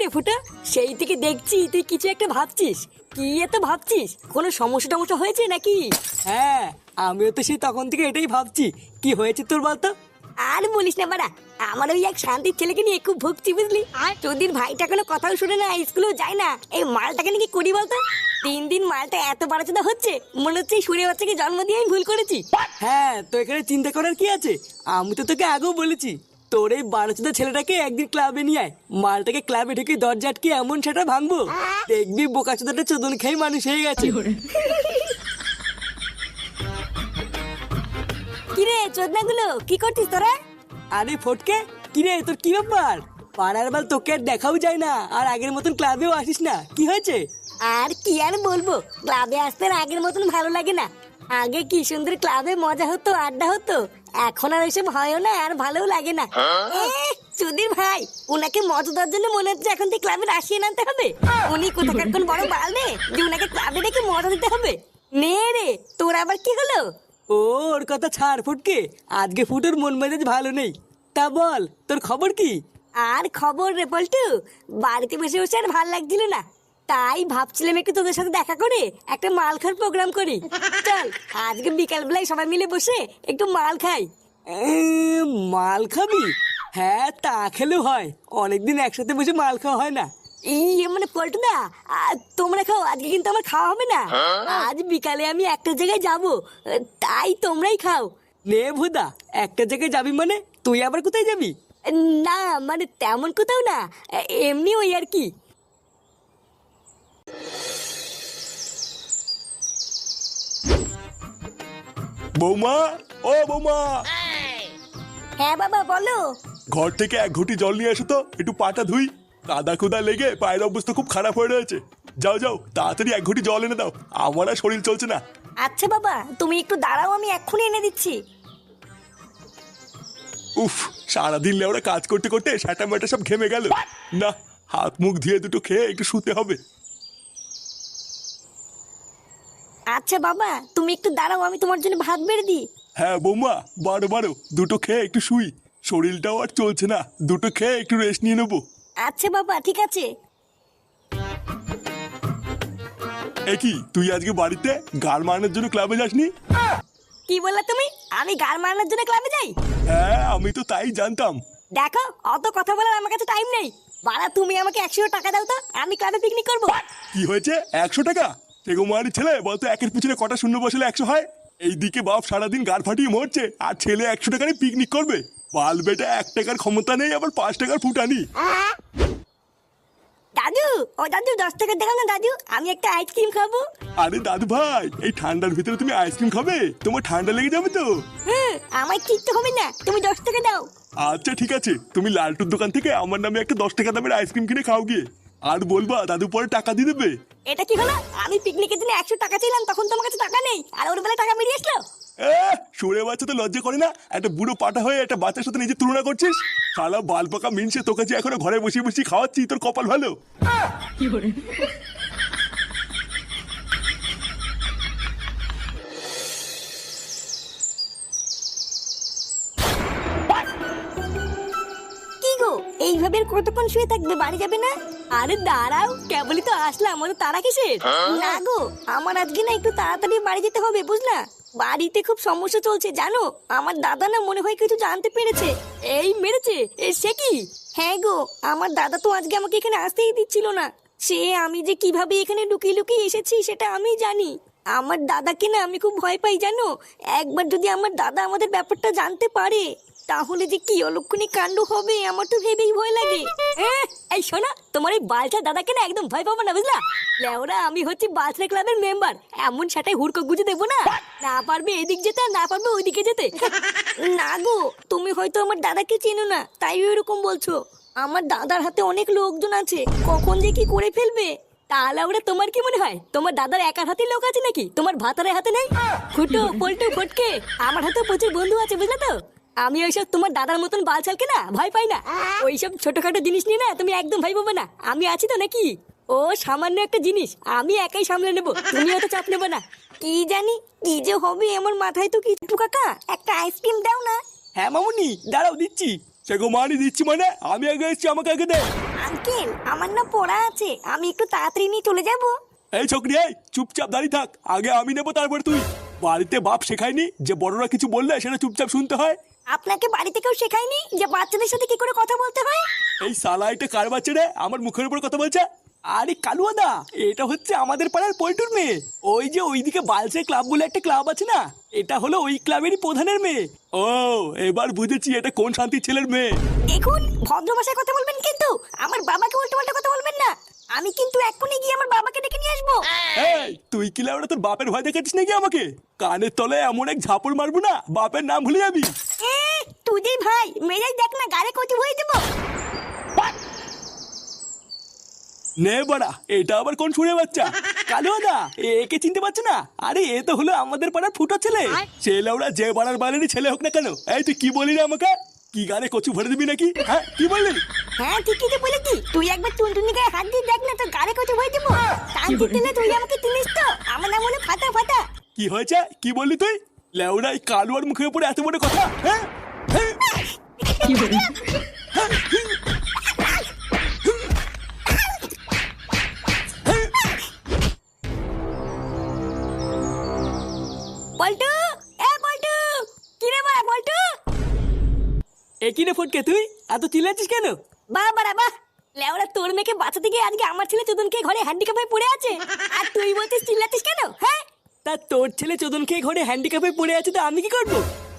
রে ফুটা? সেই থেকে দেখছি তুই কিছু একটা ভাবছিস। কি এত ভাবছিস? কোনো সমস্যা টমস্যা হয়েছে নাকি? হ্যাঁ আমিও তো সেই তখন থেকে এটাই ভাবছি। কি হয়েছে তোর বলতো? আর বলিস না বাড়া আমার ওই এক শান্তির ছেলেকে নিয়ে খুব ভুগছি বুঝলি। আর? তোদের ভাইটা কোনো কথাও শুনে না স্কুলেও যায় না। এই মালটাকে নাকি করি বলতো? তিন দিন মালটা এত বাড়াচোদা হচ্ছে মনে হচ্ছে সুরে বাচ্চাকে জন্ম দিয়ে আমি ভুল করেছি। হ্যাঁ তো এখানে চিন্তা করার কি আছে? আমি তো তোকে আগেও বলেছি। তোর এই বারোচোদা ছেলেটাকে একদিন ক্লাবে নিয়ে আয়। মালটাকে ক্লাবে ঢুকে দরজা আটকে এমন সেটা ভাঙবো। দেখবি বোকাচোদাটা চোদন খেয়ে মানুষ হয়ে গেছে। কিরে চোদনাগুলো কি করছিস তোরা? আরে ফটকে কিরে তোর কি ব্যাপার? পাড়ার বাল তোকে আর দেখাও যায় না আর আগের মতন ক্লাবেও আসিস না। কি হয়েছে? আর কি আর বলব ক্লাবে আসতে আর আগের মতন ভালো লাগে না। আগে কি সুন্দর ক্লাবে মজা হতো আড্ডা হতো? এখন আর ওইসব হয়ও না আর ভালোও লাগে না। এ, সুধীর ভাই উনাকে মজা দেওয়ার জন্য মনে হচ্ছে এখন থেকে ক্লাবে আসিয়ে আনতে হবে। উনি কোথাকার কোন বড় বাল নে যে উনাকে ক্লাবে ডেকে দিতে হবে। নে রে তোর আবার কি হলো? ও ওর কথা ছাড় ফুটকে আজকে ফুটোর মন মেজাজ ভালো নেই। তা বল তোর খবর কি? আর খবর রে পল্টু বাড়িতে বসে বসে আর ভালো লাগছিল না। তাই ভাবছিলাম একটু তোদের সাথে দেখা করে একটা মাল খাওয়ার প্রোগ্রাম করি। চল আজকে বিকাল বেলায় সবাই মিলে বসে একটু মাল খাই। মাল খাবি? হ্যাঁ তা খেলেও হয়। অনেকদিন একসাথে বসে মাল খাওয়া হয় না। এই মানে পল্টু দা তোমরা খাও আজকে কিন্তু আমার খাওয়া হবে না। আজ বিকালে আমি একটা জায়গায় যাব তাই তোমরাই খাও। নে ভুদা একটা জায়গায় যাবি মানে? তুই আবার কোথায় যাবি? না মানে তেমন কোথাও না এমনি ওই আর কি। বৌমা ও বৌমা। হ্যাঁ বাবা বলো। ঘর থেকে এক ঘটি জল নিয়ে এসো তো একটু পাটা ধুই। কাদা কুদা লেগে পায়ের অবস্থা খুব খারাপ হয়ে রয়েছে। যাও যাও তাড়াতাড়ি এক ঘটি জল এনে দাও। আমার আর শরীর চলছে না। আচ্ছা বাবা তুমি একটু দাঁড়াও আমি এক্ষুনি এনে দিচ্ছি। উফ সারাদিন লেওরা কাজ করতে করতে সাটা মাটা সব ঘেমে গেল। না হাত মুখ ধুয়ে দুটো খেয়ে একটু শুতে হবে। আচ্ছা বাবা তুমি একটু দাঁড়াও আমি তোমার জন্য ভাত বেড়ে দিই। হ্যাঁ বৌমা বারো বারো দুটো খেয়ে একটু শুই। শরীরটাও আর চলছে না দুটো খেয়ে একটু রেস্ট নিয়ে নেব। আচ্ছা বাবা ঠিক আছে। এ কি তুই আজকে বাড়িতে গাল মারানোর জন্য ক্লাবে যাসনি? কি বললা তুমি? আমি গাল মারানোর জন্য ক্লাবে যাই? হ্যাঁ আমি তো তাই জানতাম। দেখো অত কথা বলার আমার কাছে টাইম নেই। বাড়া তুমি আমাকে একশো টাকা দাও তো আমি ক্লাবে পিকনিক করব। কি হয়েছে? একশো টাকা? সেগোমারি ছেলে বলতো একের পিছনে কটা শূন্য বসলে একশো হয়। এইদিকে বাপ সারাদিন গাড় ফাটিয়ে মরছে আর ছেলে একশো টাকারই পিকনিক করবে। বাল বেটা এক টাকার ক্ষমতা নেই আবার পাঁচ টাকার ফুটানি। দাদু ও দাদু দশ টাকা দেখাও না দাদু আমি একটা আইসক্রিম খাব। আরে দাদু ভাই এই ঠান্ডার ভিতরে তুমি আইসক্রিম খাবে? তোমার ঠান্ডা লেগে যাবে তো? হ্যাঁ আমার কিচ্ছু হবে না তুমি দশ টাকা দাও। আচ্ছা ঠিক আছে তুমি লালটুর দোকান থেকে আমার নামে একটা দশ টাকা দামের আইসক্রিম কিনে খাও গিয়ে। আর বলবা দাদু পরে টাকা দিয়ে দেবে? এটা কি হলো? আমি পিকনিকের দিনে একশো টাকা ছিলাম তখন তোমার কাছে টাকা নেই আর ওর বেলা টাকা বেরিয়ে আসলো? সরে বাচ্চা তো লজ্জা করে না? একটা বুড়ো পাটা হয়ে একটা বাচ্চার সাথে নিজে তুলনা করছিস? শালা বাল পাকা মিনছে তোকে যে এখনও ঘরে বসে বসে খাওয়াচ্ছি তোর কপাল ভালো? কি গো এইভাবে কতক্ষণ শুয়ে থাকবে? বাড়ি যাবে না? আরে দাঁড়াও কেবলই তো আসলাম আমাদের তারা কিসের? না গো আমার আজকে না একটু তাড়াতাড়ি বাড়ি যেতে হবে বুঝলা? বাড়িতে খুব সমস্যা চলছে জানো? আমার দাদা না মনে হয় কিছু জানতে পেরেছে। এই মেরেছে এ সে কি? হ্যাঁ গো আমার দাদা তো আজকে আমাকে এখানে আসতেই দিচ্ছিল না। সে আমি যে কীভাবে এখানে লুকিয়ে লুকিয়ে এসেছি সেটা আমি জানি। আমার দাদাকে না আমি খুব ভয় পাই জানো? একবার যদি আমার দাদা আমাদের ব্যাপারটা জানতে পারে তাহলে যে কি অলক্ষণী কাণ্ড হবে আমার তো ভেবেই ভয় লাগে। শোনা তোমার এই বালছা দাদাকে না একদম ভয় পাবো না বুঝলা? লেওরা আমি হচ্ছি বালছা ক্লাবের মেম্বার এমন সেটাই হুড়কো গুজে দেবো না। না পারবে এদিক যেতে আর না পারবে ওইদিকে যেতে। না গো তুমি হয়তো আমার দাদাকে চেনো না তাই ওইরকম বলছো। আমার দাদার হাতে অনেক লোকজন আছে কখন যে কি করে ফেলবে? তাহলে ওরা তোমার কি মনে হয়? তোমার দাদার একার হাতে লোক আছে নাকি? তোমার ভাতারের হাতে নেই? ফুটো পল্টু ফটকে আমার হাতে প্রচুর বন্ধু আছে বুঝলে তো? আমি ওইসব তোমার দাদার মতন বাল চালকে না ভয় পাই না। ওইসব ছোটখাটো জিনিস নিয়ে না তুমি একদম ভয় পাবো না। আমি আছি তো নাকি? ও সামান্য একটা জিনিস। আমি একাই সামলে নেব। তুমি অত চাপ নেব না। কি জানি কি যে হবে আমার মাথায় তো কিছু কাকা? একটা আইসক্রিম দাও না। হ্যাঁ মামুনি দাঁড়াও দিচ্ছি। সেগোমারি দিচ্ছি মানে? আমি আগে এসেছি আমাকে আগে দে। আঙ্কেল আমার না পড়া আছে। আমি একটু তাড়াতাড়ি নিয়ে চলে যাব। এই ছোকরি এই চুপচাপ দাঁড়িয়ে থাক। আগে আমি নেব তারপর তুই। বাড়িতে বাপ শেখায়নি? যে বড়রা কিছু বললে সেটা চুপচাপ শুনতে হয়? আপনাকে বাড়িতে কেউ শেখায়নি যে বাচ্চাদের সাথে কি করে কথা বলতে হয়? এই সালা এটা কার বাচ্চা রে আমার মুখের উপর কথা বলছে? আরে কালুয়াদা! এটা হচ্ছে আমাদের পাড়ার পল্টুর মেয়ে। ওই যে ওইদিকে বালসে ক্লাব বলে একটা ক্লাব আছে না? এটা হলো ওই ক্লাবেরই প্রধানের মেয়ে। ও এবার বুঝেছি এটা কোন শান্তির ছেলের মেয়ে। দেখুন ভদ্র ভাষায় কথা বলবেন কিন্তু আমার বাবাকে উল্টো পাল্টা কথা বলবেন না আমি কিন্তু এক্ষুনি গিয়ে আমার বাবাকে ডেকে নিয়ে আসব। এই তুই কি লাউড়া তোর বাপের ভয় দেখাচ্ছিস নাকি আমাকে? কানের তলে এমন এক ঝাপড় মারবো না বাপের নাম ভুলে যাবি। এ তুই যে ভাই মেজাজ দেখ না গাড়ি কচি হয়ে দেবো। নে বাড়া এটা আবার কোন শুনে বাচ্চা? কালুয়াদা একে চিনতে পারছ না। আরে এ তো হলো আমাদের পাড়ার ফুটো ছেলে। ছেলে ওরা যে বাড়ার বালেরই ছেলে হোক না কেন। এই তুই কি বলি রে আমাকে? কি গানে কচু ভরে দিবি নাকি? হ্যাঁ কি বললি? হ্যাঁ ঠিকই তো বলেছি। তুই একবার টুনটুনি গায়ে হাত দিয়ে দেখ না তোর গাড়ি কচি হয়ে। দেবো শান্তি দিলে তুই আমাকে চিনিস তো। আমার নাম হলো ফাটা ফাটা। কি হয়েছে? কি বললি তুই? লেউড়া এই কালুয়ার মুখের উপরে এত বড় কথা? হ্যাঁ? হ্যাঁ? পল্টু এ পল্টু কি রে বাড়া পল্টু একই রে ফটকে তুই? এত চিল্লাচ্ছিস কেন? বাহ বাড়া বাহ। লেওরা তোর মেয়েকে বাঁচাতে গিয়ে আজকে আমার ছেলে চোদনকে ঘরে হ্যান্ডিক্যাপ হয়ে পড়ে আছে? আর তুই বলছিস চিল্লাতিস কেন হ্যাঁ? তা তোর ছেলে চোদন খেয়ে ঘরে হ্যান্ডিক্যাপে পড়ে আছে তো আমি কি করব?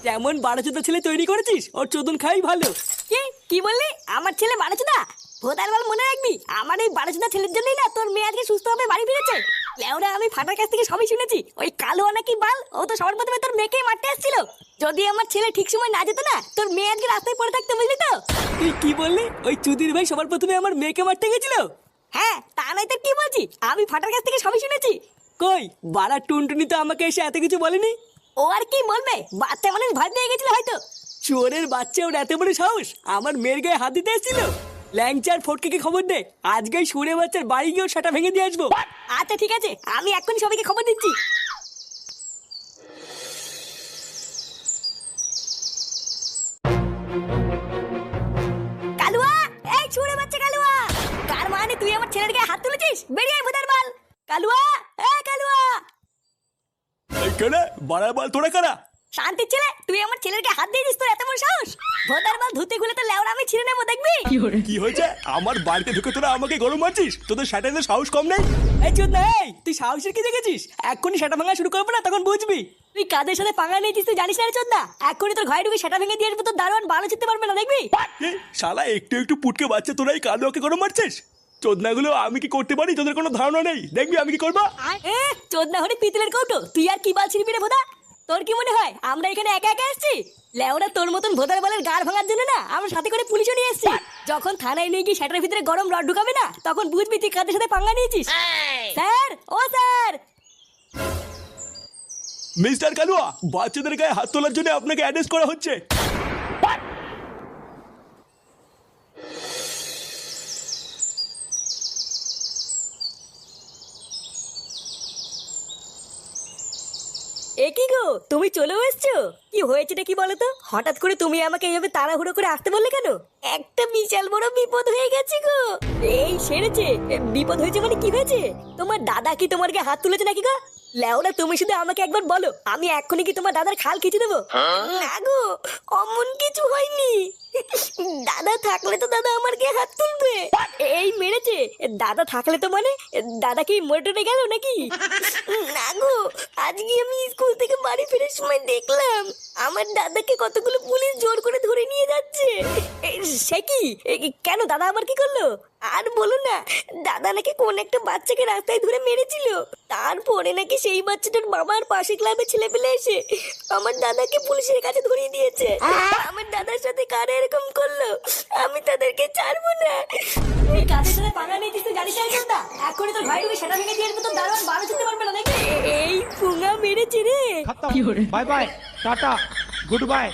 যেমন বারো চোদ্দ ছেলে তৈরি করেছিস ওর চোদন খাই ভালো। কি? কি বললি? আমার ছেলে বাড়াচোদা ভোদার বল মনে রাখবি আমার এই বাড়াচোদা ছেলের জন্যই না তোর মেয়ে আজকে সুস্থ হবে বাড়ি ফিরেছে। লেওরা আমি ফাটার কাছ থেকে সবই শুনেছি। ওই কালো নাকি বাল? ও তো সবার প্রথমে তোর মেয়েকে মারতে আসছিল। যদি আমার ছেলে ঠিক সময় না যেত না তোর মেয়ে আজকে রাস্তায় পড়ে থাকতে বুঝলি তো? তুই কি বললি? ওই চুদির ভাই সবার প্রথমে আমার মেয়েকে মারতে গেছিল? হ্যাঁ তা নয় তোর কি বলছি? আমি ফাটার কাছ থেকে সবই শুনেছি। কই? বাড়া টুনটুনি তো আমাকে এসে এত কিছু বলেনি? ও আর কি বলবে? বাচ্চা মানুষ ভয় পেয়ে গেছিল হয়তো। চোরের বাচ্চা ওর এত বড় সাহস আমার মেয়ের গায়ে হাত দিতে এসেছিল? ল্যাংচার ফটকে খবর দে। আজকে সুরে বাচ্চার বাড়ি গিয়ে সেটা ভেঙে দিয়ে আসব। আচ্ছা ঠিক আছে। আমি এক্ষুনি সবাইকে খবর দিচ্ছি। কালুয়া! এই ছুড়ে বাচ্চা কালুয়া! কার মানে তুই আমার ছেলের গায়ে হাত তুলেছিস? বেরিয়ে আয় ভুতার বাল। কালুয়া! এ কালুয়া! এই কেনে বাড়ার বাল তোরা কারা? শান্তির ছেলে তুই আমার ছেলের গায়ে হাত দিয়েছিস তোর এত বড় সাহস? ভোতার বাল ধুতে খুলে তো লেওড়া আমি ছিঁড়ে নেব দেখবি? কি হয়েছে? আমার বাড়িতে ঢুকে তোরা আমাকে গরম মারছিস? তোদের স্যাটাইতে সাহস কম নেই? এই চোদ না তুই সাহসের কি দেখেছিস? এক্ষুনি সেটা ভাঙা শুরু করব না তখন বুঝবি। তুই কাদের সাথে পাঙ্গা নিয়েছিস তুই জানিস না রে চোদ্দা? এক্ষুনি তোর ঘরে ঢুকে সেটা ভেঙে দিয়ে আসব তোর দারোয়ান ভালো চিনতে পারবে না দেখবি? এ, শালা একটু একটু পুটকে বাচ্চা তোরা এই কালুয়াকে গরম মারছিস? চোদনাগুলো আমি কি করতে পারি? তোদের কোনো ধারণা নেই। দেখবি আমি কি করব? এ চোদ্দা হরে পিতলের কৌটো তুই আর কি বাল ছিড়বি রে ভোদা? তোর কি মনে হয় আমরা এখানে একা একা এসেছি? লেওরা তোর মতন ভোদার বলের গাড় ভাঙার জন্য না আমরা সাথে করে পুলিশও নিয়ে এসেছি। যখন থানায় নিয়ে গিয়ে সেটার ভিতরে গরম রড ঢুকাবে না তখন বুঝবি তুই কাদের সাথে পাঙ্গা নিয়েছিস। স্যার ও স্যার! মিস্টার কালুয়া বাচ্চাদের গায়ে হাত তোলার জন্য আপনাকে অ্যাড্রেস করা হচ্ছে। এ কি গো? তুমি চলেও এসছো? কি হয়েছে কি বলো তো হঠাৎ করে তুমি আমাকে এইভাবে তাড়াহুড়ো করে আসতে বললে কেন? একটা বিশাল বড় বিপদ হয়ে গেছে গো। এই সেরেছে। বিপদ হয়েছে মানে কি হয়েছে? তোমার দাদা কি তোমার গায়ে হাত তুলেছে নাকি গো? লেওরা তুমি শুধু আমাকে একবার বলো। আমি এক্ষুনি কি তোমার দাদার খাল খিচে দেবো? না গো অমন কিছু হয়নি। দাদা থাকলে তো দাদা আমার গায়ে হাত তুলবে। এই মেরেছে। দাদা থাকলে তো মানে দাদা কি মরে গেল নাকি? না গো, আজকে আমি স্কুল থেকে বাড়ি ফেরার সময় দেখলাম। আমার দাদাকে কতগুলো পুলিশ জোর করে ধরে নিয়ে যাচ্ছে। সে কি? কেন দাদা আবার কি করল? আর বলো না দাদা নাকি কোন একটা বাচ্চাকে রাস্তায় ধরে মেরেছিল। তারপরে নাকি সেই বাচ্চাটার মামার পাশে ক্লাবে ছেলে পেলে এসে আমার দাদাকে পুলিশের কাছে ধরিয়ে দিয়েছে। আমার দাদার সাথে কারা এরকম করল? আমি তাদেরকে ছাড়বো না। এই কাজের সাথে পাঙ্গা তুই জানিস এখনই তোর ভাই সেটা ভেঙে দিয়ে তোর দারোয়ান বারো পারবে না নাকি? এই মেরেছে রে। Bye bye tata goodbye.